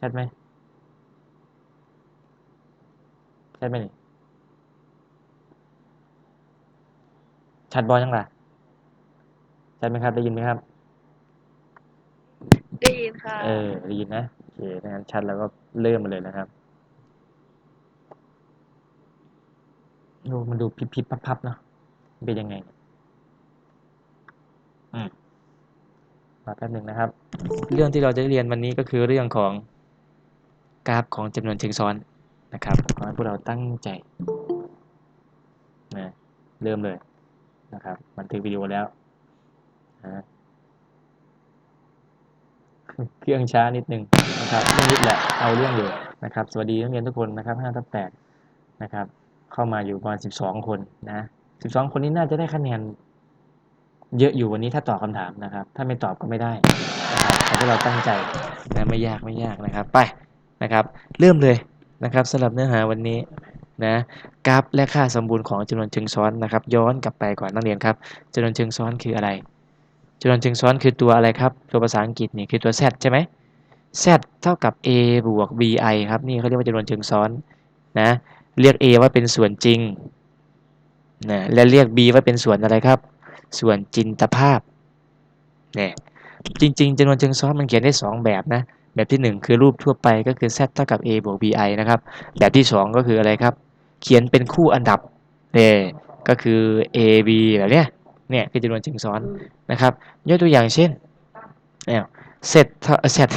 ชัดไหมชัดไหมนี่ชัดบอยังล่ะชัดไหมครับ ได้ยินไหมครับ ได้ยินค่ะ เออ ได้ยินนะโอเคถ้างั้นชัดแล้วก็เริ่มมาเลยนะครับดูมันดูพิบพิบพับพับๆเนาะมันเป็นยังไงเนี่ยอืมมาแป๊บหนึ่งนะครับ เรื่องที่เราจะเรียนวันนี้ก็คือเรื่องของ กราฟของจำนวนเชิงซ้อนนะครับขอให้พวกเราตั้งใจนะเริ่มเลยนะครับบันทึกวิดีโอแล้วนะเครื่องช้านิดนึงนะครับเรื่องนิดแหละเอาเรื่องอยู่นะครับ สวัสดีนักเรียนทุกคนนะครับ5ทับ8นะครับ เข้ามาอยู่ประมาณ12 คนนะ 12 คนนี้น่าจะได้คะแนนเยอะอยู่วันนี้ถ้าตอบคำถามนะครับ ถ้าไม่ตอบก็ไม่ได้นะครับขอให้เราตั้งใจนะไม่ยากไม่ยากนะครับ ไป นะครับ เริ่มเลยนะครับสำหรับเนื้อหาวันนี้นะกราฟและค่าสมบูรณ์ของจำนวนเชิงซ้อนนะครับ ย้อนกลับไปก่อนนักเรียนครับจำนวนเชิงซ้อนคืออะไรจำนวนเชิงซ้อนคือตัวอะไรครับ ตัวภาษาอังกฤษนี่คือตัว z ใช่ไหม z เท่ากับ a บวก bi ครับนี่เขาเรียกว่าจำนวนเชิงซ้อนนะเรียก a ว่าเป็นส่วนจริงนะและเรียก b ว่าเป็นส่วนอะไรครับ ส่วนจินตภาพเนี่ยจริงๆจำนวนเชิงซ้อนมันเขียนได้ 2 แบบนะ แบบที่ 1 คือรูปทั่วไปก็คือ z เท่ากับ a บวก bi นะครับ แบบที่ 2 ก็คืออะไรครับ เขียนเป็นคู่อันดับเนี่ยก็คือ a b แบบเนี้ยเนี่ยคือจำนวนเชิงซ้อนนะครับยกตัวอย่างเช่นเนี่ยเซตเท่าเซต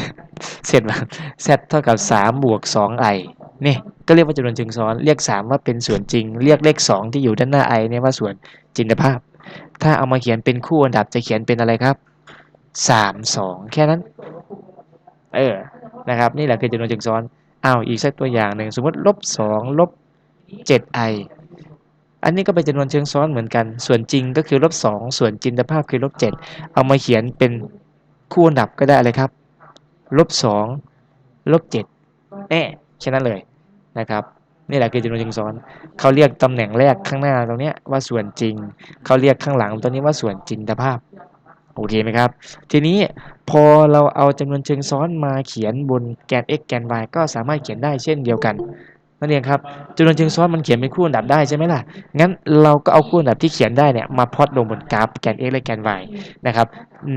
เซตมาเซตเท่ากับ 3 บวก 2 i นี่ก็เรียกว่าจำนวนเชิงซ้อนเรียก 3 ว่าเป็นส่วนจริง เรียกเลข 2 ที่อยู่ด้านหน้า i เนี่ยว่าส่วนจินตภาพ ถ้าเอามาเขียนเป็นคู่อันดับจะเขียนเป็นอะไรครับ 3 2 แค่นั้น เออนะครับนี่แหละคือจำนวนเชิงซ้อนอ้าวอีกสักตัวอย่างหนึ่งสมมติลบ2ลบ 7i อันนี้ก็เป็นจำนวนเชิงซ้อนเหมือนกัน ส่วนจริงก็คือลบ2ส่วนจินตภาพคือลบ7เอามาเขียนเป็นคู่อันดับก็ได้เลยครับลบ2ลบ7แน่แค่นั้นเลยนะครับนี่แหละคือจำนวนเชิงซ้อน เขาเรียกตำแหน่งแรกข้างหน้าตรงเนี้ยว่าส่วนจริง เขาเรียกข้างหลังตัวนี้ว่าส่วนจินตภาพ โอเคไหมครับ ทีนี้พอเราเอาจำนวนเชิงซ้อนมาเขียนบนแกน x แกน y ก็สามารถเขียนได้เช่นเดียวกันนั่นเองครับจำนวนเชิงซ้อนมันเขียนเป็นคู่อันดับได้ใช่ไหมล่ะ งั้นเราก็เอาคู่อันดับที่เขียนได้เนี่ยมาพอตลงบนกราฟแกน x และแกน y นะครับ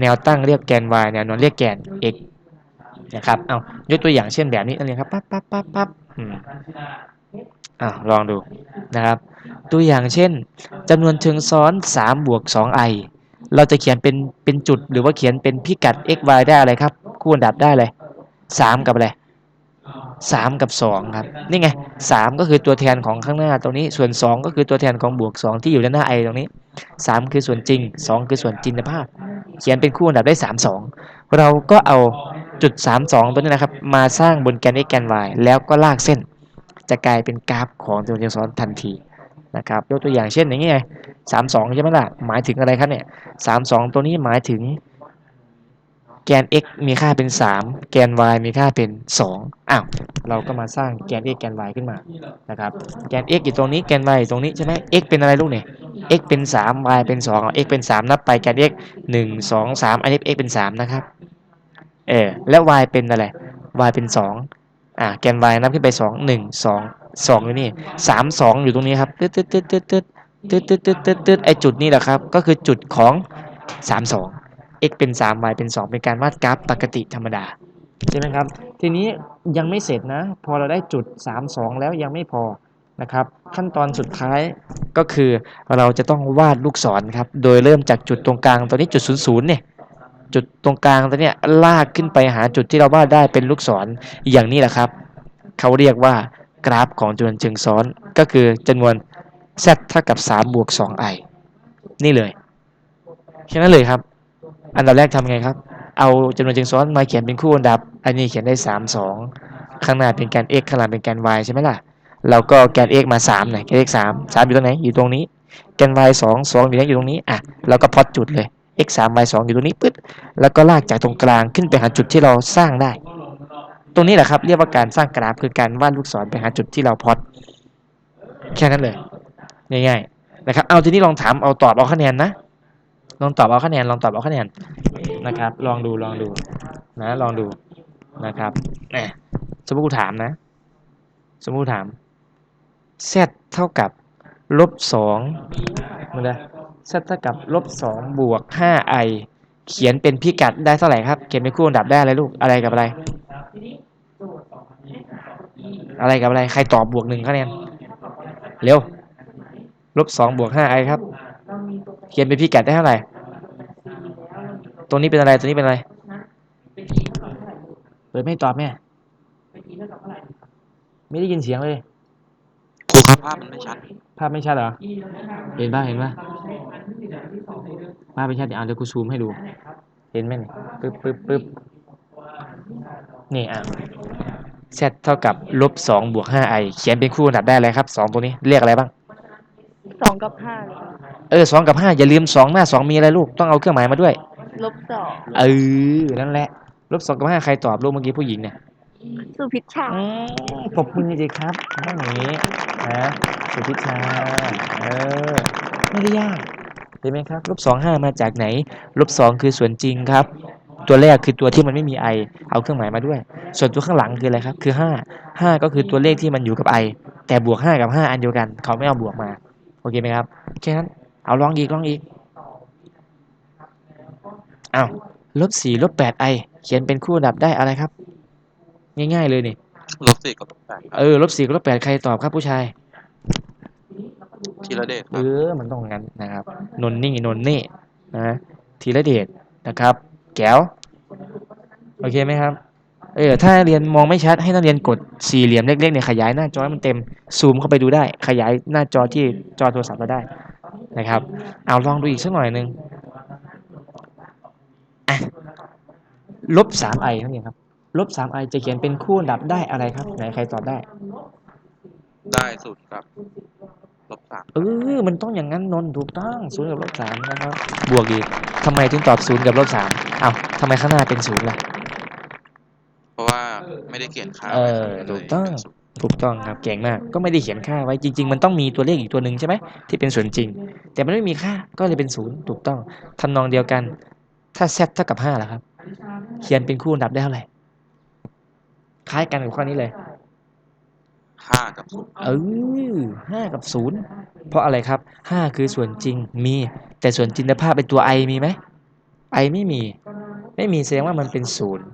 แนวตั้งเรียกแกน y แนวนอนเรียกแกน x นะครับ เอายกตัวอย่างเช่นแบบนี้นั่นเองครับ ปั๊บปั๊บปั๊บปั๊บอ่าลองดูนะครับ ตัวอย่างเช่นจำนวนเชิงซ้อน3บวก 2i เราจะเขียนเป็นเป็นจุดหรือว่าเขียนเป็นพิกัด x y ได้อะไรครับ คู่อันดับได้เลย3กับอะไร3กับ2ครับนี่ไง3ก็คือตัวแทนของข้างหน้าตรงนี้ส่วน2ก็คือตัวแทนของบวก2ที่อยู่ด้านหน้า i ตรงนี้3คือส่วนจริง2คือส่วนจินตภาพ เขียนเป็นคู่อันดับได้3 2เราก็เอาจุด3 2ตัวนี้นะครับ มาสร้างบนแกน x แกน y แล้วก็ลากเส้น จะกลายเป็นกราฟของจำนวนเชิงซ้อนทันที นะครับยกตัวอย่างเช่นอย่างนี้ไงสามสองใช่ไหมล่ะหมายถึงอะไรครับเนี่ยสามสองตัวนี้หมายถึง แกน x มีค่าเป็น 3 แกน y มีค่าเป็น 2อ้าวเราก็มาสร้างแกน x แกน y ขึ้นมานะครับแกน x อยู่ตรงนี้แกน y อยู่ตรงนี้ใช่ไหม x เป็นอะไรลูกเนี่ย x เป็น 3 y เป็น2เอา x เป็น 3 นับไปแกน x 1 2 3 อันนี้ x เป็น 3 นะครับเออแล้ว y เป็นอะไร y เป็น 2อ่าแกน y นับขึ้นไป 2 1 2 2องอยู่นี่3 2องอยู่ตรงนี้ครับตึ๊ดตึ๊ดตึ๊ดตึ๊ดตึ๊ดตึ๊ดตึ๊ดตึ๊ดตึ๊ดตึ๊ดไอจุดนี้แหละครับ ก็คือจุดของ3 2 x เป็น3 y เป็น2เป็นการวาดกราฟปกติธรรมดาใช่ไหมครับ ทีนี้ยังไม่เสร็จนะ พอเราได้จุด3 2แล้วยังไม่พอนะครับ ขั้นตอนสุดท้ายก็คือเราจะต้องวาดลูกศรครับ โดยเริ่มจากจุดตรงกลางตัวนี้จุด0 0เนี่ยจุดตรงกลางตัวเนี้ยลากขึ้นไปหาจุดที่เราวาดได้เป็นลูกศรอย่างนี้แหละครับ เขาเรียกว่า กราฟของจำนวนเชิงซ้อนก็คือจำนวน z เท่ากับ3บวก 2i นี่เลยแค่นั้นเลยครับ อันดับแรกทำไงครับ เอาจำนวนเชิงซ้อนมาเขียนเป็นคู่อันดับ อันนี้เขียนได้ 3 2 ข้างหน้าเป็นแกน x ข้างหลังเป็นแกน y ใช่ไหมล่ะเราก็แกน x มา3หน่อยแกน x 3 3 อยู่ตรงไหนอยู่ตรงนี้ แกน y 2 2อยู่ไหนอยู่ตรงนี้อะเราก็พอตจุดเลย x 3 y 2อยู่ตรงนี้ปึ๊ดแล้วก็ลากจากตรงกลางขึ้นไปหาจุดที่เราสร้างได้ ตรงนี้แหละครับเรียกว่าการสร้างกราฟคือการวาดลูกศรไปหาจุดที่เราพอตแค่นั้นเลยง่ายๆนะครับ เอาทีนี้ลองถามเอาตอบเอาคะแนนนะลองตอบเอาคะแนนลองตอบเอาคะแนนนะครับ ลองดูลองดูนะลองดูนะครับแหมสมมติกูถามนะ สมมติกูถาม z เท่ากับลบสองมันเลย z เท่ากับลบสองบวกห้า i เขียนเป็นพิกัดได้เท่าไหร่ครับ เขียนเป็นคู่อันดับได้อะไรลูกอะไรกับอะไร อะไรกับอะไร ใครตอบบวกหนึ่งคะแนน เร็ว ลบสองบวกห้า i ครับ เขียนเป็นพิกัดได้เท่าไหร่ ตรงนี้เป็นอะไร ตรงนี้เป็นอะไร เปิดไม่ตอบแม่ ไม่ได้ยินเสียงเลย ครูครับภาพมันไม่ชัด ภาพไม่ชัดเหรอ เห็นป่ะเห็นป่ะภาพไม่ชัดเดี๋ยวเอาเดี๋ยวกูซูมให้ดู เห็นไหมนี่ปึ๊บปึ๊บปึ๊บ นี่อะ z เท่ากับลบสองบวกห้า i เขียนเป็นคู่อันดับได้อะไรครับสองตัวนี้เรียกอะไรบ้าง สองกับห้าเลยค่ะเออสองกับห้าอย่าลืมสองหน้าสองมีอะไรลูกต้องเอาเครื่องหมายมาด้วย ลบสองเออนั่นแหละลบสองกับห้าใครตอบลูกเมื่อกี้ผู้หญิงเนี่ยสุพิชชา อืมปรบมือจริงๆครับต้องอย่างนี้นะสุพิชาเออไม่ได้ยากเห็นไหมครับลบสองห้ามาจากไหนลบสองคือส่วนจริงครับ ตัวแรกคือตัวที่มันไม่มี i เอาเครื่องหมายมาด้วย ส่วนตัวข้างหลังคืออะไรครับ คือห้าห้าก็คือตัวเลขที่มันอยู่กับ i แต่บวกห้ากับห้าอันเดียวกัน เขาไม่เอาบวกมา โอเคไหมครับแค่นั้นเอาลองอีกลองอีกอ้าวลบสี่ลบแปด i เขียนเป็นคู่อันดับได้อะไรครับ ง่ายๆเลยนี่ลบสี่กับลบแปดเออลบสี่กับลบแปดใครตอบครับผู้ชายทีละเดชคเอรับอมันต้องงั้นนะครับ นนนี่นนนี่นะธีระเดชนะครับ แก้ว โอเคไหมครับ เออ ถ้าเรียนมองไม่ชัดให้นักเรียนกดสี่เหลี่ยมเล็กๆเนี่ยขยายหน้าจอให้มันเต็ม ซูมเข้าไปดูได้ ขยายหน้าจอที่จอโทรศัพท์เราได้นะครับ เอาลองดูอีกสักหน่อยหนึ่งลบสามไอนั่นเองครับ ลบสามไอจะเขียนเป็นคู่อันดับได้อะไรครับ ไหนใครตอบได้ ได้ศูนย์กับ ลบสามเออ มันต้องอย่างนั้นนนท์ถูกต้องศูนย์กับลบสามนะครับ บวกดีทำไมถึงตอบศูนย์กับลบสามอ้าวทำไมข้างหน้าเป็นศูนย์ล่ะ เพราะว่าไม่ได้เขียนค่าเออไว้ครับถูกต้องเลยเป็นศูนย์ถูกต้องครับเก่งมาก ก็ไม่ได้เขียนค่าไว้จริง ๆ มันต้องมีตัวเลขอีกตัวหนึ่งใช่ไหมที่เป็นส่วนจริง แต่มันไม่มีค่าก็เลยเป็นศูนย์ถูกต้องทำนองเดียวกัน ถ้า z เท่ากับห้าล่ะครับ เขียนเป็นคู่อันดับได้เท่าไหร่คล้ายกันกับข้อนี้เลย ห้ากับศูนย์เออห้ากับศูนย์เพราะอะไรครับห้าคือส่วนจริงมี แต่ส่วนจินตภาพเป็นตัว i มีไหม i ไม่มี ไม่มีแสดงว่ามันเป็นศูนย์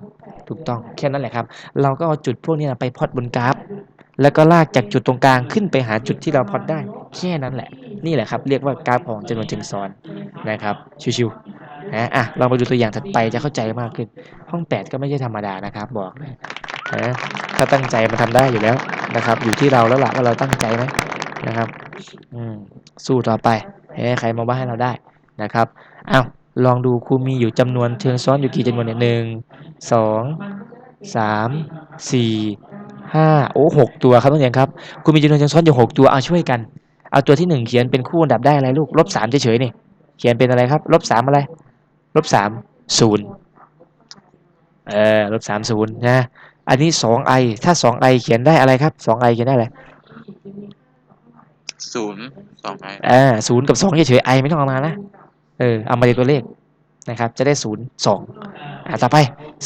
ถูกต้องแค่นั้นแหละครับ เราก็เอาจุดพวกนี้ไปพอตบนกราฟ แล้วก็ลากจากจุดตรงกลางขึ้นไปหาจุดที่เราพอตได้ แค่นั้นแหละ นี่แหละครับ เรียกว่ากราฟของจำนวนเชิงซ้อนนะครับชิวๆนะอะเรามาดูตัวอย่างถัดไปจะเข้าใจมากขึ้น ห้องแปดก็ไม่ใช่ธรรมดานะครับ บอกเลย นะถ้าตั้งใจมาทำได้อยู่แล้วนะครับ อยู่ที่เราแล้วล่ะว่าเราตั้งใจไหมนะครับ อืมสู้ต่อไปให้ใครมาว่าให้เราได้นะครับอ้าวลองดูครูมีอยู่จำนวนเชิงซ้อนอยู่กี่จำนวนเนี่ยหนึ่งสองสามสี่ห้าโอ้หกตัวครับนักเรียนครับครูมีจำนวนเชิงซ้อนอยู่หกตัวเอาช่วยกันเอาตัวที่หนึ่งเขียนเป็นคู่อันดับได้อะไรลูกลบสามเฉยๆนี่เขียนเป็นอะไรครับลบสามอะไรลบสามศูนย์เออลบสามศูนย์นะ อันนี้สองไอถ้าสองไอเขียนได้อะไรครับสองไอเขียนได้อะไรศูนย์สองไออ่าศูนย์กับสองเฉยๆไอไม่ต้องเอามานะเออเอามาเป็นตัวเลขนะครับ จะได้ศูนย์สองอ่าต่อไป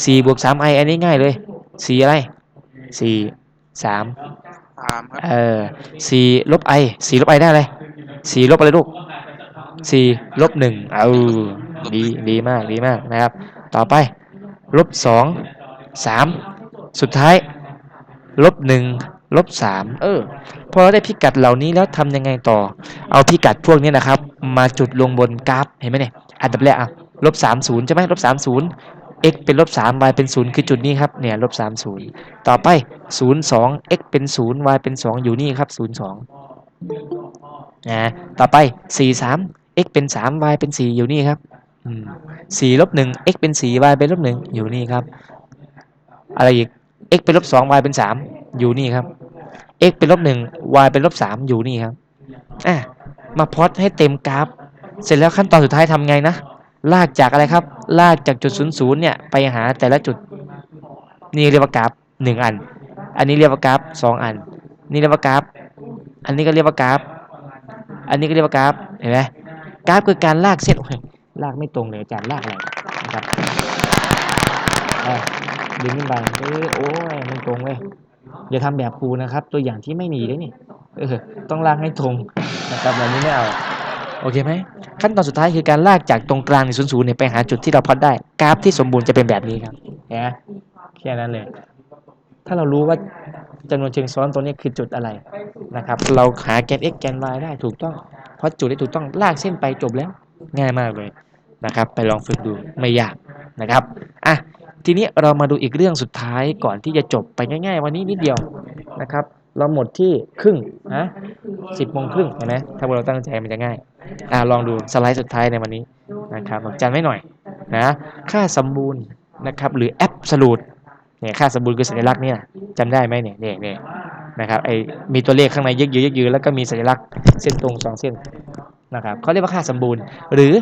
สี่บวกสามไออันนี้ง่ายเลยสี่อะไรสี่สามสามครับเออสี่ลบไอสี่ลบไอได้อะไรสี่ลบอะไรลูกสี่ลบหนึ่งเอาดีดีมากดีมากนะครับ ต่อไปลบสองสาม สุดท้ายลบหนึ่งลบสามเออ พอเราได้พิกัดเหล่านี้แล้วทำยังไงต่อ เอาพิกัดพวกนี้นะครับ มาจุดลงบนกราฟเห็นไหมเนี่ยอันดับแรกอะลบสามศูนย์ใช่ไหมลบสามศูนย์ x เป็นลบสาม y เป็นศูนย์คือจุดนี้ครับเนี่ยลบสามศูนย์ต่อไปศูนย์สอง x เป็นศูนย์ y เป็นสองอยู่นี่ครับศูนย์สองนะต่อไปสี่สาม x เป็นสาม y เป็นสี่อยู่นี่ครับอืมสี่ลบหนึ่ง x เป็นสี่ y เป็นลบหนึ่งอยู่นี่ครับ อะไรอีก x เป็นลบสอง y เป็นสามอยู่นี่ครับ x เป็นลบหนึ่ง y เป็นลบสามอยู่นี่ครับอะมาพอตให้เต็มกราฟ เสร็จแล้วขั้นตอนสุดท้ายทำไงนะ ลากจากอะไรครับ ลากจากจุดศูนย์ศูนย์เนี่ยไปหาแต่ละจุด นี่เรียกว่ากราฟหนึ่งอัน อันนี้เรียกว่ากราฟสองอัน นี่เรียกว่ากราฟ อันนี้ก็เรียกว่ากราฟ อันนี้ก็เรียกว่ากราฟ เห็นไหมกราฟคือการลากเส้นลากไม่ตรงเลยอาจารย์ลากอะไรนะครับ ดึงขึ้นไปเออโอ้ยมันตรงเลยอย่าทำแบบครูนะครับ ตัวอย่างที่ไม่มีเลยนี่เออต้องลากให้ตรงนะครับแบบนี้ไม่เอาโอเคไหมขั้นตอนสุดท้ายคือการลากจากตรงกลางในศูนย์ศูนย์เนี่ยไปหาจุดที่เราพอดได้ กราฟที่สมบูรณ์จะเป็นแบบนี้ครับนไหมแค่นั้นเลย ถ้าเรารู้ว่าจำนวนเชิงซ้อนตัวนี้คือจุดอะไรนะครับ เราหาแกน x แกน y ได้ถูกต้อง เพราะจุดที่ถูกต้องลากเส้นไปจบแล้วง่ายมากเลยนะครับ ไปลองฝึกดูไม่ยากนะครับอะ ทีนี้เรามาดูอีกเรื่องสุดท้ายก่อนที่จะจบไปง่าย ๆ วันนี้นิดเดียวนะครับ เราหมดที่ครึ่งนะสิบโมงครึ่งเห็นไหมถ้าพวกเราตั้งใจมันจะง่ายอะลองดูสไลด์สุดท้ายในวันนี้นะครับจำไว้หน่อยนะค่าสมบูรณ์นะครับหรือแอบสูตเนี่ยค่าสมบูรณ์คือสัญลักษณ์เนี่ยจำได้ไหมเนี่ยเนี่ยเนี่ยนะครับไอมีตัวเลขข้างในยึกยือยึกยือแล้วก็มีสัญลักษณ์เส้นตรงสองเส้นนะครับเขาเรียกว่าค่าสมบูรณ์ หรือ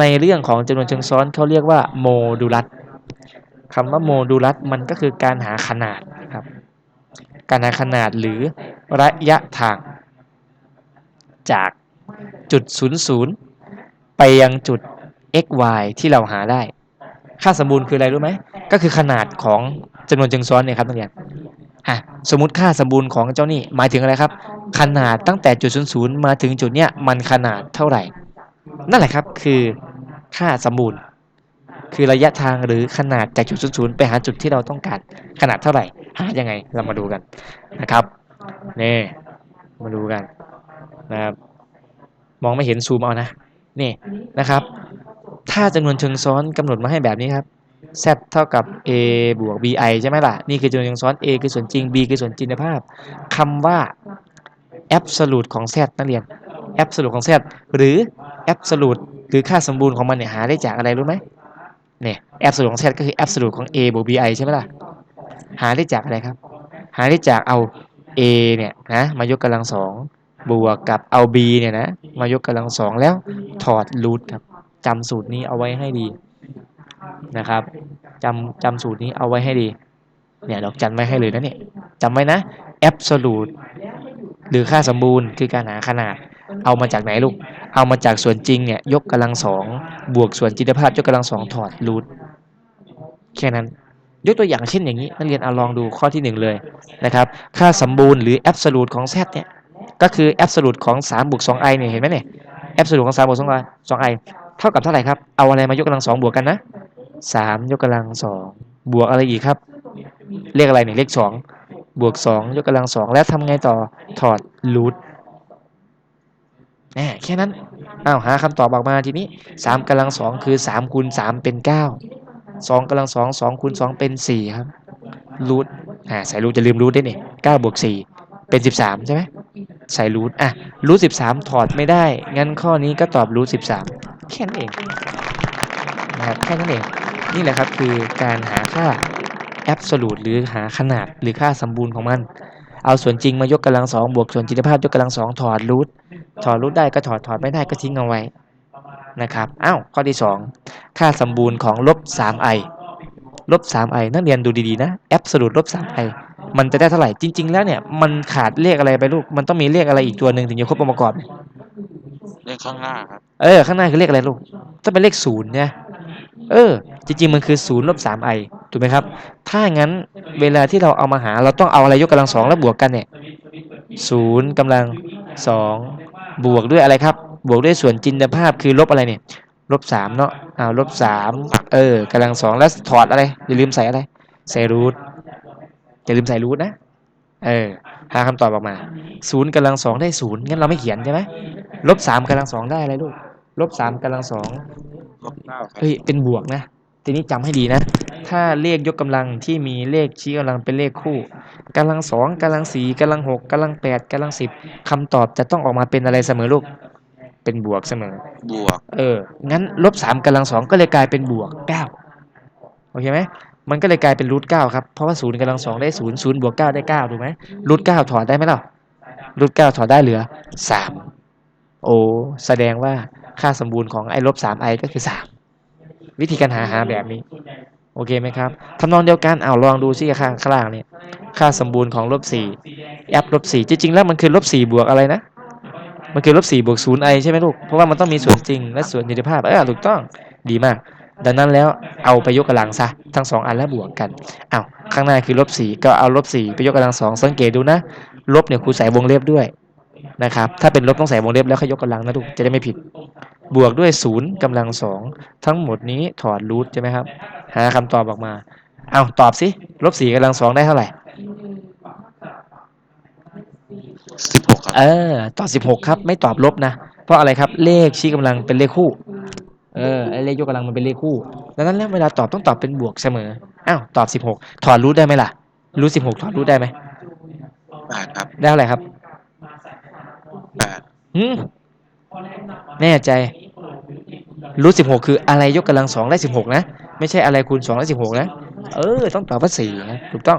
ในเรื่องของจำนวนเชิงซ้อนเขาเรียกว่าโมดูลัส คำว่าโมดูลัสมันก็คือการหาขนาดนะครับ การหาขนาดหรือระยะทาง จากจุด 00 ไปยังจุด x y ที่เราหาได้ ค่าสมบูรณ์คืออะไรรู้ไหม ก็คือขนาดของจำนวนเชิงซ้อนเนี่ยครับนักเรียนอะสมมติค่าสมบูรณ์ของเจ้านี่หมายถึงอะไรครับ ขนาดตั้งแต่จุด00มาถึงจุดเนี้ยมันขนาดเท่าไหร่ นั่นแหละครับคือค่าสมบูรณ์ คือระยะทางหรือขนาดจากจุด00ไปหาจุดที่เราต้องการขนาดเท่าไหร่ หายังไงเรามาดูกันนะครับนี่มาดูกันนะครับมองไม่เห็นซูมเอานะนี่นะครับ ถ้าจำนวนเชิงซ้อนกำหนดมาให้แบบนี้ครับ z เท่ากับ a บวก bi ใช่ไหมล่ะ นี่คือจำนวนเชิงซ้อน a คือส่วนจริง b คือส่วนจินภาพคำว่า absolute ของ z นักเรียน absolute ของ z หรือ absolute หรือค่าสมบูรณ์ของมันเนี่ยหาได้จากอะไรรู้ไหม เนี่ย absolute ของ z ก็คือ absolute ของ a บวก bi ใช่ไหมล่ะ หาได้จากอะไรครับ หาได้จากเอา a เนี่ยนะมายกกำลังสองบวกกับเอา b เนี่ยนะมายกกำลังสองแล้วถอดรูทครับจำสูตรนี้เอาไว้ให้ดีนะครับจำจำสูตรนี้เอาไว้ให้ดีเนี่ยดอกจันไว้ให้เลยนะเนี่ยจำไว้นะ absolute หรือค่าสมบูรณ์คือการหาขนาด เอามาจากไหนลูก เอามาจากส่วนจริงเนี่ยยกกำลังสองบวกส่วนจินตภาพยกกำลังสองถอดรูทแค่นั้น ยกตัวอย่างเช่นอย่างนี้ นักเรียนเอาลองดูข้อที่หนึ่งเลยนะครับ ค่าสมบูรณ์หรือ absolute ของ z เนี่ยก็คือ absolute ของ3บวก 2i เนี่ยเห็นไหมเนี่ย absolute ของ3บวก 2i 2i เท่ากับเท่าไหร่ครับ เอาอะไรมายกกำลังสองบวกกันนะ3ยกกำลังสองบวกอะไรอีกครับ เลขอะไรเนี่ยเลข2บวก2ยกกำลังสองแล้วทำไงต่อถอดรูท แหมแค่นั้นอ้าวหาคำตอบออกมาทีนี้3กำลังสองคือ3คูณ3เป็น 9 2กำลังสอง2คูณ2เป็น 4 ครับรูทอ่าใส่รูทจะลืมรูทได้เนี่ย9บวก4เป็น 13 ใช่ไหมใส่รูทอะรูท13ถอดไม่ได้ งั้นข้อนี้ก็ตอบรูท13แค่นั้นเองนะครับแค่นั้นเองนี่แหละครับคือการหาค่า absolute หรือหาขนาดหรือค่าสมบูรณ์ของมัน เอาส่วนจริงมายกกำลังสองบวกส่วนจินตภาพยกกำลังสองถอดรูท ถอดรูทได้ก็ถอดถอดไม่ได้ก็ทิ้งเอาไว้นะครับอ้าวข้อที่ 2 ค่าสมบูรณ์ของลบ 3i ลบ 3i นักเรียนดูดีๆนะ absolute ลบ 3i มันจะได้เท่าไหร่จริง ๆ แล้วเนี่ยมันขาดเลขอะไรไปลูกมันต้องมีเลขอะไรอีกตัวหนึ่งถึงจะครบองค์ประกอบเลขข้างหน้าครับเออข้างหน้าคือเลขอะไรลูกต้องเป็นเลขศูนย์เนี่ยเออ จริง ๆ มันคือศูนย์ลบสามไอถูกไหมครับ ถ้างั้นเวลาที่เราเอามาหาเราต้องเอาอะไรยกกำลังสองแล้วบวกกันเนี่ยศูนย์กำลังสอง บวกด้วยอะไรครับ บวกด้วยส่วนจินตภาพคือลบอะไรเนี่ยลบสามเนาะอ้าวลบสามเออกำลังสองแล้วถอดอะไร อย่าลืมใส่อะไร ใส่รูทอย่าลืมใส่รูทนะ เออ หาคำตอบออกมาศูนย์กำลังสองได้ศูนย์งั้นเราไม่เขียนใช่ไหมลบสามกำลังสองได้อะไรลูกลบสามกำลังสองลบเก้าครับเฮ้ยเป็นบวกนะ ทีนี้จำให้ดีนะ ถ้าเลขยกกำลังที่มีเลขชี้กำลังเป็นเลขคู่กำลังสองกำลังสี่กำลังหกกำลังแปดกำลังสิบคำตอบจะต้องออกมาเป็นอะไรเสมอลูก เป็นบวกเสมอ บวก เออ งั้นลบสามกำลังสองก็เลยกลายเป็นบวกเก้าโอเคไหมมันก็เลยกลายเป็นรูทเก้าครับ เพราะว่าศูนย์กำลังสองได้ศูนย์ศูนย์บวกเก้าได้เก้าถูกไหมรูทเก้าถอดได้ไหมล่ะรูทเก้าถอดได้เหลือสามโอ้แสดงว่าค่าสมบูรณ์ของไอ้ลบสามไอก็คือสาม วิธีการหาหาแบบนี้ โอเคไหมครับทำนองเดียวกันเอาลองดูซิข้างข้างล่างเนี่ยค่าสมบูรณ์ของลบสี่แอปลบสี่จริงๆแล้วมันคือลบสี่บวกอะไรนะมันคือลบสี่บวกศูนย์ไอใช่ไหมลูกเพราะว่ามันต้องมีส่วนจริงและส่วนนิติภาพเออถูกต้องดีมาก ดังนั้นแล้วเอาไปยกกำลังซะทั้งสองอันแล้วบวกกันอ้าวข้างหน้าคือลบสี่ก็เอาลบสี่ไปยกกำลังสองสังเกตดูนะลบเนี่ยครูใส่วงเล็บด้วยนะครับถ้าเป็นลบต้องใส่วงเล็บแล้วค่อยยกกำลังนะลูกจะได้ไม่ผิด บวกด้วยศูนย์กำลังสองทั้งหมดนี้ถอดรูทใช่ไหมครับ หาคำตอบออกมา เอาตอบสิลบสี่กำลังสองได้เท่าไหร่สิบหกครับ เออตอบสิบหกครับ ไม่ตอบลบนะ เพราะอะไรครับ เลขชี้กำลังเป็นเลขคู่ เออไอเลขยกกำลังมันเป็นเลขคู่ ดังนั้นแล้วเวลาตอบต้องตอบเป็นบวกเสมอ อ้าวตอบสิบหกถอดรูทได้ไหมล่ะ รูทสิบหกถอดรูทได้ไหมแปดครับ ได้เท่าไหร่ครับแปดหืม แน่ใจรูทสิบหกคืออะไรยกกำลังสองได้สิบหกนะ ไม่ใช่อะไรคูณสองได้สิบหกนะ เออ ต้องตอบว่าสี่นะถูกต้อง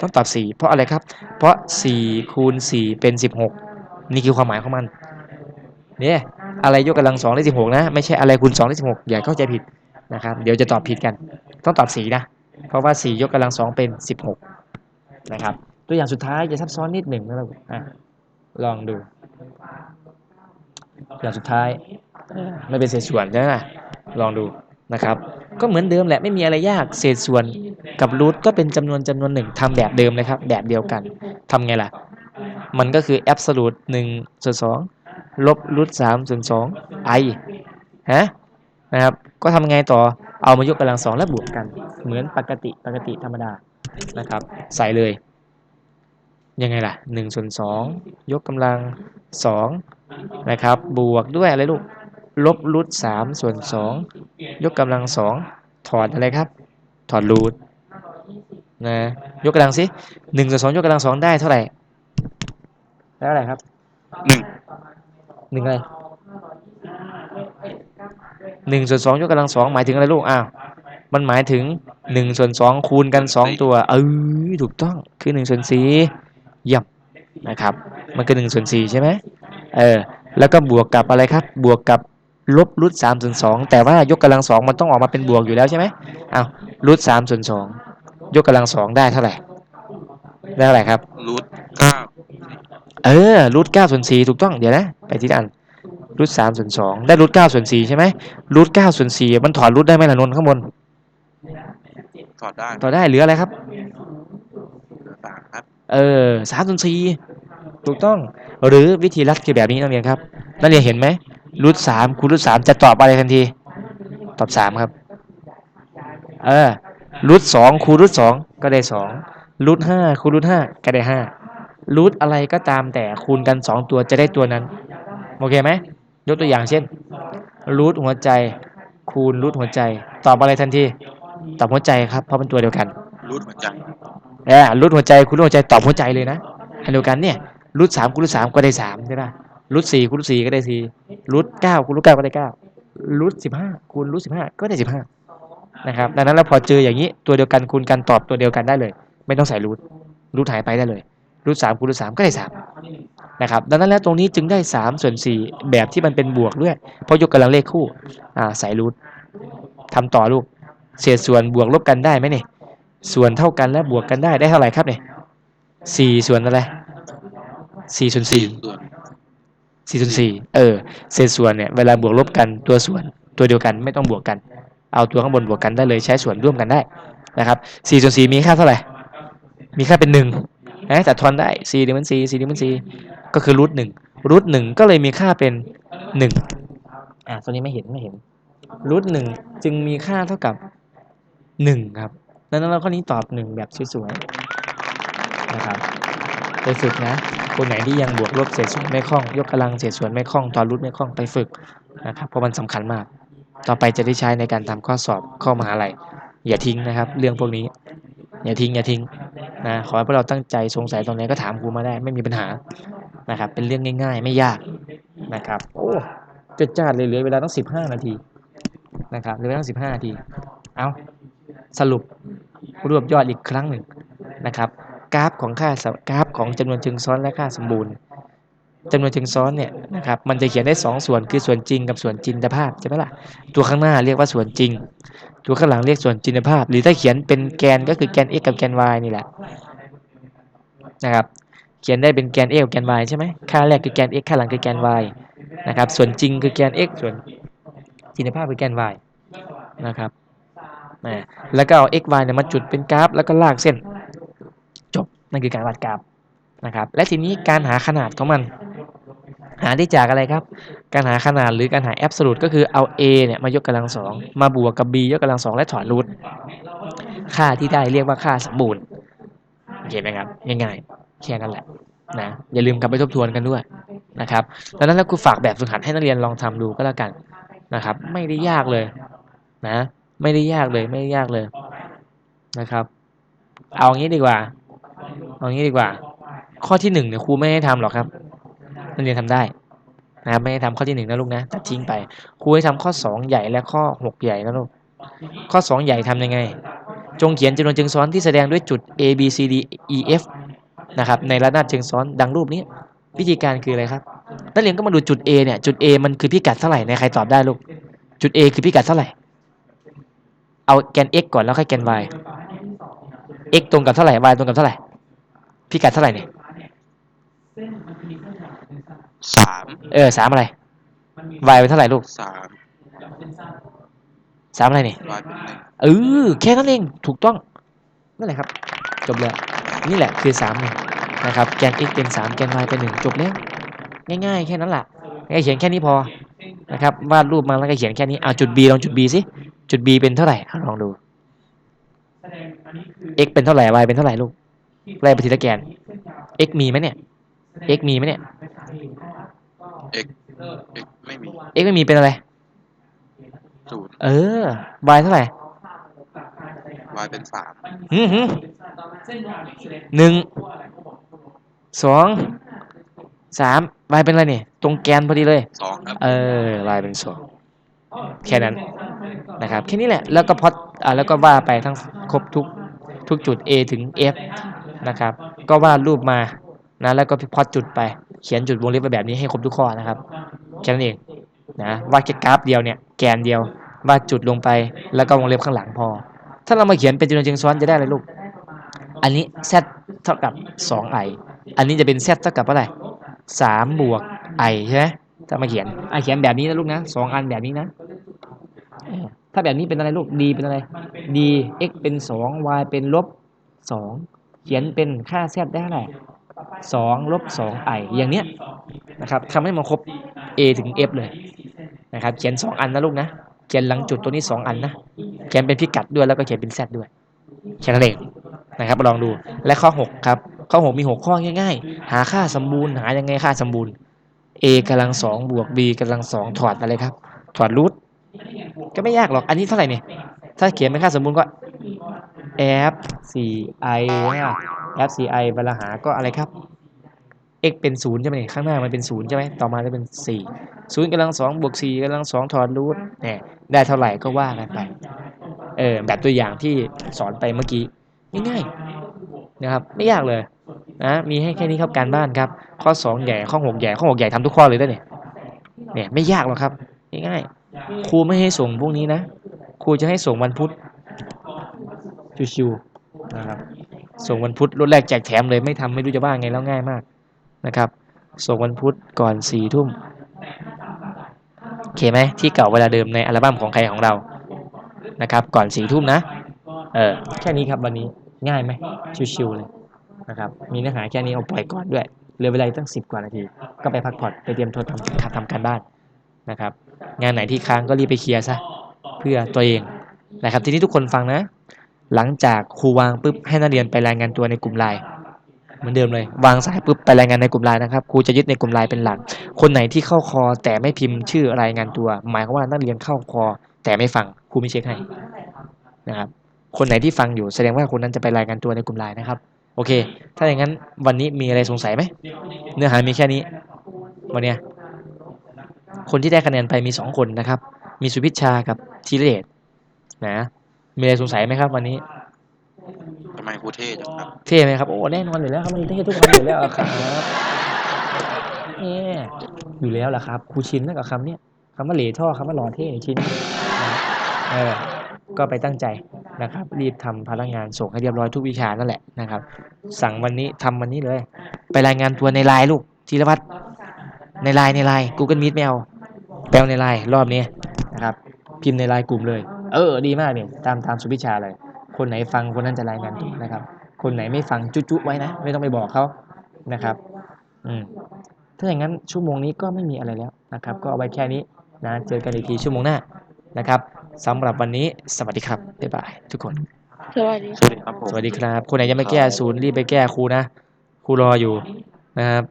ต้องตอบสี่เพราะอะไรครับ เพราะสี่คูณสี่เป็นสิบหกนี่คือความหมายของมันเนี่ยอะไรยกกำลังสองได้สิบหกนะ ไม่ใช่อะไรคูณสองได้สิบหกอย่าเข้าใจผิดนะครับ เดี๋ยวจะตอบผิดกัน ต้องตอบสี่นะ เพราะว่าสี่ยกกำลังสองเป็นสิบหกนะครับ ตัวอย่างสุดท้ายจะซับซ้อนนิดหนึ่งนะครับลองดู อย่างสุดท้ายไม่เป็นเศษส่วนใช่ไหมลองดูนะครับ ก็เหมือนเดิมแหละไม่มีอะไรยากเศษส่วนกับรูทก็เป็นจำนวนจำนวนหนึ่งทำแบบเดิมเลยครับ แบบเดียวกันทำไงล่ะ มันก็คือ absolute 1ส่วน2ลบรูท3ส่วน2 i ฮะนะครับ ก็ทำไงต่อเอามายกกำลังสองแล้วบวกกัน เหมือนปกติปกติธรรมดานะครับ ใส่เลย ยังไงล่ะ1ส่วน2ยกกำลัง2 นะครับ บวกด้วยอะไรลูก ลบรูทสามส่วนสองยกกำลังสองถอดอะไรครับ ถอดรูทนะยกกำลังสิหนึ่งส่วนสองยกกำลังสองได้เท่าไหร่ได้เท่าไหร่ครับหนึ่งหนึ่งอะไรหนึ่งส่วนสองยกกำลังสองหมายถึงอะไรลูกอ้าวมันหมายถึงหนึ่งส่วนสองคูณกันสองตัวเออถูกต้องคือหนึ่งส่วนสี่เยี่ยมนะครับ มันคือหนึ่งส่วนสี่ใช่ไหม เออแล้วก็บวกกับอะไรครับ บวกกับลบรูทสามส่วนสองแต่ว่ายกกำลังสองมันต้องออกมาเป็นบวกอยู่แล้วใช่ไหมอ้าวรูทสามส่วนสองยกกำลังสองได้เท่าไหร่ได้เท่าไหร่ครับรูทเก้าเออรูทเก้าส่วนสี่ถูกต้องเดี๋ยวนะ ไปที่อันรูทสามส่วนสองได้รูทเก้าส่วนสี่ใช่ไหมรูทเก้าส่วนสี่มันถอดรูทได้ไหมล่ะนนท์ข้างบนถอดได้ถอดได้เหลืออะไรครับเหลือสามครับ เออสามส่วนสี่ถูกต้อง หรือวิธีรัดคือแบบนี้นักเรียนครับนักเรียนเห็นไหมรูทสามคูณรูทสามจะตอบอะไรทันที ตอบสามครับ เออรูทสองคูณรูทสองก็ได้สองรูทห้าคูณรูทห้าก็ได้ห้ารูทอะไรก็ตามแต่คูณกันสองตัวจะได้ตัวนั้นโอเคไหมยกตัวอย่างเช่นรูทหัวใจคูณรูทหัวใจ ตอบอะไรทันที ตอบหัวใจครับเพราะเป็นตัวเดียวกันรูทหัวใจเออรูทหัวใจคูณรูทหัวใจตอบหัวใจเลยนะอันเดียวกันเนี่ย รูทสามคูณรูทสามก็ได้สามใช่ป่ะรูทสี่คูณรูทสี่ก็ได้สี่รูทเก้าคูณรูทเก้าก็ได้เก้ารูทสิบห้าคูณรูทสิบห้าก็ได้สิบห้านะครับดังนั้นเราพอเจออย่างนี้ตัวเดียวกันคูณกันตอบตัวเดียวกันได้เลย ไม่ต้องใส่รูทรูทหายไปได้เลยรูทสามคูณรูทสามก็ได้สามนะครับดังนั้นแล้วตรงนี้จึงได้สามส่วนสี่แบบที่มันเป็นบวกด้วย เพราะยกกำลังเลขคู่อ่าใส่รูททำต่อลูกเศษส่วนบวกลบกันได้ไหมเนี่ยส่วนเท่ากันและบวกกันได้ได้เท่าไหร่ครับเนี่ยสี่ส่วนอะไร สี่ส่วนสี่ส่วนสี่ส่วนสี่เออ เศษส่วนเนี่ยเวลาบวกลบกันตัวส่วนตัวเดียวกันไม่ต้องบวกกัน เอาตัวข้างบนบวกกันได้เลยใช้ส่วนร่วมกันได้นะครับสี่ส่วนสี่มีค่าเท่าไหร่ มีค่าเป็นหนึ่งนะจัดทอนได้สี่ดิมันสี่สี่ดิมันสี่ก็คือรูทหนึ่งรูทหนึ่งก็เลยมีค่าเป็นหนึ่งอ่าตัวนี้ไม่เห็นไม่เห็นรูทหนึ่งจึงมีค่าเท่ากับหนึ่งครับดังนั้นเราข้อนี้ตอบหนึ่งแบบสวยๆนะครับ ไปฝึกนะ คนไหนที่ยังบวกลบเศษส่วนไม่คล่อง ยกกำลังเศษส่วนไม่คล่องตอนรูทไม่คล่องไปฝึกนะครับเพราะมันสำคัญมาก ต่อไปจะได้ใช้ในการทำข้อสอบข้ามหาลัยอย่าทิ้งนะครับ เรื่องพวกนี้ อย่าทิ้งอย่าทิ้งนะขอให้พวกเราตั้งใจสงสัยตรงไหนก็ถามครูมาได้ไม่มีปัญหานะครับ เป็นเรื่องง่าย ๆ ไม่ยากนะครับโอ้จะจ้าดเลยเหลือเวลาต้องสิบห้านาทีนะครับเหลือเวลาต้องสิบห้านาทีเอาสรุปรวบยอดอีกครั้งหนึ่งนะครับ กราฟของค่ากราฟของจำนวนเชิงซ้อนและค่าสมบูรณ์จำนวนเชิงซ้อนเนี่ยนะครับมันจะเขียนได้สองส่วนคือส่วนจริงกับส่วนจินตภาพใช่ไหมล่ะตัวข้างหน้าเรียกว่าส่วนจริง ตัวข้างหลังเรียกส่วนจินตภาพ หรือถ้าเขียนเป็นแกนก็คือแกน x กับแกน y นี่แหละนะครับเขียนได้เป็นแกน x กับแกน y ใช่ไหมค่าแรกคือแกน x ค่าหลังคือแกน y นะครับส่วนจริงคือแกน x ส่วนจินตภาพคือแกน y นะครับแล้วก็เอา x y เนี่ยมาจุดเป็นกราฟ แล้วก็ลากเส้น นั่นคือการวาดกราฟนะครับ และทีนี้การหาขนาดของมัน หาได้จากอะไรครับ การหาขนาดหรือการหาแอบสูตรก็คือเอา a เนี่ยมายกกำลังสองมาบวกกับ b ยกกำลังสองและถอดรูทค่าที่ได้เรียกว่าค่าสมบูรณ์โอเคไหมครับง่ายๆแค่นั้นแหละนะอย่าลืมกลับไปทบทวนกันด้วยนะครับดังนั้นแล้วครูฝากแบบฝึกหัดให้นักเรียนลองทำดูก็แล้วกันนะครับ ไม่ได้ยากเลยนะ ไม่ได้ยากเลยไม่ได้ยากเลยนะครับ เอางี้ดีกว่า เอางี้ดีกว่า ข้อที่หนึ่งเนี่ยครูไม่ให้ทำหรอกครับนักเรียนทำได้นะครับไม่ให้ทำข้อที่หนึ่งนะลูกนะตัดทิ้งไปครูให้ทำข้อสองใหญ่และข้อหกใหญ่นะลูกข้อสองใหญ่ทำยังไง จงเขียนจำนวนเชิงซ้อนที่แสดงด้วยจุด a b c d e f นะครับในระนาบเชิงซ้อนดังรูปนี้ วิธีการคืออะไรครับนักเรียนก็มาดูจุด A เนี่ยจุด A มันคือพิกัดเท่าไหร่ในใครตอบได้ลูกจุด A คือพิกัดเท่าไหร่ เอาแกน x ก่อนแล้วค่อยแกน y x ตรงกับเท่าไหร่ y ตรงกับเท่าไหร่ พิกัดเท่าไหร่เนี่ยสามเออสามอะไร y เป็นเท่าไหร่ลูกสามสามอะไรเนี่ยวายเป็นหนึ่งเออแค่นั้นเองถูกต้องนั่นแหละครับ จบแล้วนี่แหละคือสามหนึ่งนะครับแกน x เป็นสามแกน y เป็นหนึ่งจบแล้วง่ายๆ แค่นั้นแหละแค่เขียนแค่นี้พอนะครับวาดรูปมาแล้วก็เขียนแค่นี้เอาจุด b ลองจุด b สิจุด b เป็นเท่าไหร่เอาลองดู x เป็นเท่าไหร่ y เป็นเท่าไหร่ลูก ไล่ไปทีละแกน x มีไหมเนี่ย x มีไหมเนี่ยเอ็กเอ็กไม่มี x ไม่มีเป็นอะไรศูนย์เออ y เท่าไหร่วายเป็นสามหืมหืมหนึ่งสองสาม y เป็นอะไรเนี่ย ตรงแกนพอดีเลยสองครับเออ y เป็นสองแค่นั้นนะครับแค่นี้แหละ แล้วก็พอดอ่าแล้วก็ว่าไปทั้งครบทุกทุกจุด A ถึง F นะครับ ก็วาดรูปมานะแล้วก็พอจุดไป เขียนจุดวงเล็บไปแบบนี้ให้ครบทุกข้อนะครับแค่นั้นเองนะวาดแค่กราฟเดียวเนี่ยแกนเดียววาดจุดลงไปแล้วก็วงเล็บข้างหลังพอ ถ้าเรามาเขียนเป็นจำนวนเชิงซ้อนจะได้อะไรลูก อันนี้ z เท่ากับ 2 i อันนี้จะเป็น z เท่ากับเท่าไหร่3บวก i ใช่ไหมถ้ามาเขียนอะเขียนแบบนี้นะลูกนะสองอันแบบนี้นะถ้าแบบนี้เป็นอะไรลูก d เป็นอะไร d x เป็น 2 y เป็นลบ2 ขียนเป็นค่า z ได้เท่าไหร่2ลบ2 i อย่างเนี้ยนะครับทำให้มันครบ a ถึง f เลยนะครับ เขียน 2 อันนะลูกนะ เขียนหลังจุดตัวนี้ 2 อันนะ เขียนเป็นพิกัดด้วยแล้วก็เขียนเป็น z ด้วยแค่นั้นเองนะครับลองดูและข้อ 6 ครับ ข้อ 6 มี 6 ข้อง่าย ๆ หาค่าสมบูรณ์หายังไงค่าสมบูรณ์ a กำลังสองบวก b กำลังสองถอดอะไรครับ ถอดรูทก็ไม่ยากหรอกอันนี้เท่าไหร่เนี่ยถ้าเขียนเป็นค่าสมบูรณ์ก็ f 4 i นะ f 4 i เวลาหาก็อะไรครับ x เป็นศูนย์ใช่ไหมข้างหน้ามันเป็นศูนย์ใช่ไหมต่อมาจะเป็นสี่ศูนย์กำลังสองบวกสี่กำลังสองถอดรูทเนี่ยได้เท่าไหร่ก็ว่ากันไปเออแบบตัวอย่างที่สอนไปเมื่อกี้ง่ายๆนะครับไม่ยากเลยนะมีให้แค่นี้ครับการบ้านครับ ข้อ 2 ใหญ่ข้อ 6 ใหญ่ข้อ 6 ใหญ่ทำทุกข้อเลยได้เนี่ยเนี่ยไม่ยากหรอกครับง่ายๆครูไม่ให้ส่งพวกนี้นะครูจะให้ส่งวันพุธ ชิวๆนะครับส่งวันพุธรถแรกแจกแถมเลยไม่ทำไม่รู้จะว่าไงแล้วง่ายมากนะครับ ส่งวันพุธก่อนสี่ทุ่มโอเคไหมที่เก่าเวลาเดิมในอัลบั้มของใครของเรานะครับ ก่อนสี่ทุ่มนะ เออแค่นี้ครับวันนี้ง่ายไหมชิวๆเลยนะครับมีเนื้อหาแค่นี้เอาปล่อยก่อนด้วยเหลือเวลาอีกตั้ง10กว่านาที ก็ไปพักผ่อนไปเตรียมตัวทำทำการบ้านนะครับ งานไหนที่ค้างก็รีบไปเคลียร์ซะเพื่อตัวเองนะครับทีนี้ทุกคนฟังนะ หลังจากครูวางปุ๊บให้นักเรียนไปรายงานตัวในกลุ่มไลน์เหมือนเดิมเลยวางสายปุ๊บไปรายงานในกลุ่มไลน์นะครับครูจะยึดในกลุ่มไลน์เป็นหลัก คนไหนที่เข้าคอแต่ไม่พิมพ์ชื่อรายงานตัว หมายความว่านักเรียนเข้าคอแต่ไม่ฟังครูไม่เช็คให้นะครับคนไหนที่ฟังอยู่แสดงว่าคนนั้นจะไปรายงานตัวในกลุ่มไลน์นะครับ โอเค ถ้าอย่างนั้นวันนี้มีอะไรสงสัยไหมเนื้อหามีแค่นี้ วันเนี้ยคนที่ได้คะแนนไปมีสองคนนะครับ มีสุพิชชากับธีรเดชนะ มีอะไรสงสัยไหมครับวันนี้ ทำไมครูเท่จังครับเท่ไหมครับ โอ้แน่นอนอยู่แล้วครับมันเท่ทุกคนอยู่แล้วอะครับเนี่ยอยู่แล้วล่ะครับครูชินแล้วกับคำเนี้ยคำว่าเหล่ท่อคำว่าหล่อเท่ชินนะเออก็ไปตั้งใจนะครับ รีบทำพนักงานส่งให้เรียบร้อยทุกวิชานั่นแหละนะครับ สั่งวันนี้ทำวันนี้เลย ไปรายงานตัวในไลน์ลูกธีรวัตรในไลน์ในไลน์ Google Meet ไม่เอาแปลในไลน์รอบนี้นะครับ พิมพ์ในไลน์กลุ่มเลย เออ ดีมากเนี่ยตามตามสุพิชาเลย คนไหนฟังคนนั้นจะรายงานตัวนะครับ คนไหนไม่ฟังจุ๊ๆไว้นะ ไม่ต้องไปบอกเขานะครับ อืมถ้าอย่างนั้นชั่วโมงนี้ก็ไม่มีอะไรแล้วนะครับ ก็เอาไว้แค่นี้นะเจอกันอีกทีชั่วโมงหน้านะครับสำหรับวันนี้สวัสดีครับบ๊ายบายทุกคนสวัสดีสวัสดีครับผมสวัสดีครับ คนไหนยังไม่แก้ศูนย์รีบไปแก้ครูนะครูรออยู่นะครับ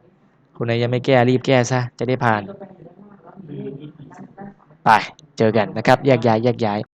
คนไหนยังไม่แก้รีบแก้ซะจะได้ผ่าน ไปเจอกันนะครับ แยกย้ายแยกย้าย